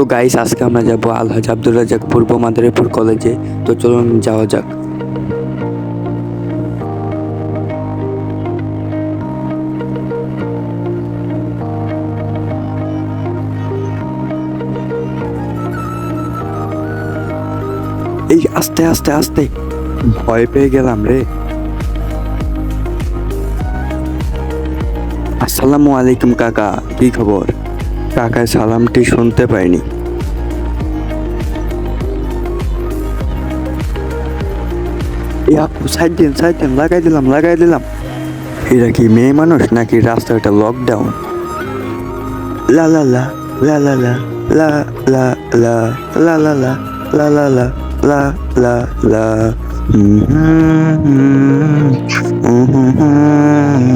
তো গাইস আজকে আমরা যাব আলহাজ আব্দুল রাজাক পূর্ব মাদারীপুর কলেজে তো চলুন যাওয়া যাক। এই আস্তে আস্তে আস্তে। ভয় পেয়ে গেলাম রে। আসসালামু আলাইকুম কাকা, কি খবর? কাকার সালামটি শুনতে পাইনি সাইড দিন সাইড দিন লাগাই দিলাম লাগাই দিলাম এরা কি মেয়ে মানুষ নাকি রাস্তাটা লকডাউন লা লা লা লা লা লা লা লা লা লা লা লা লা লা লা লা লা হুম হুম হুম হুম হুম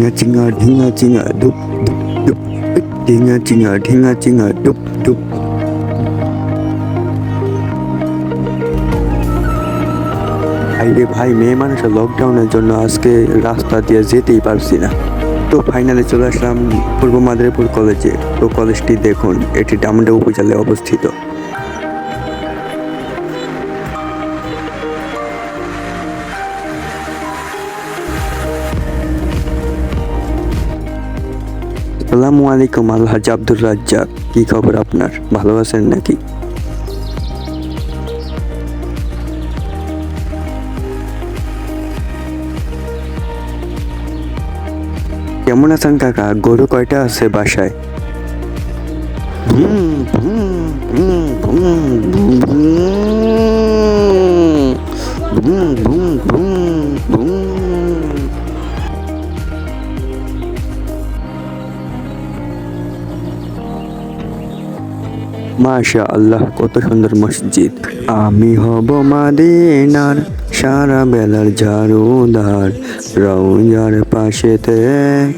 ঢিঙা চিঙা ঢিঙা চিঙা ডুব ডুব ওই ঢিঙা চিঙা ঢিঙা চিঙা ডুব ডুব ভাইরে ভাই, মেয়ে মানুষের লকডাউনের জন্য আজকে রাস্তা দিয়ে যেতেই পারছি না। তো ফাইনালে চলে আসলাম পূর্ব মাদারীপুর কলেজে তো কলেজটি দেখুন, এটি ডামডা উপজেলায় অবস্থিত। আসসালামু আলাইকুম, আলহাজ আব্দুর রাজ্জাক। কি খবর আপনার? ভালো আছেন নাকি? কেমন আছেন কাকা? গরু কয়টা আছে বাসায়? মাশা আল্লাহ কত সুন্দর মসজিদ। আমি হব মাদিনার সারা বেলার ঝাড়ুদার রৌজার পাশেতে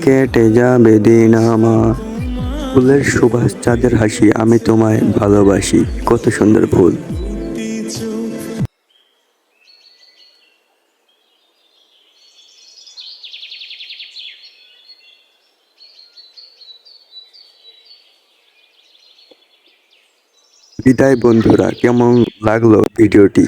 কেটে যাবে দিন আমার। ফুলের সুভাষ চাঁদের হাসি আমি তোমায় ভালোবাসি, কত সুন্দর ফুল। বিদায় বন্ধুরা কেমন লাগল ভিডিওটি?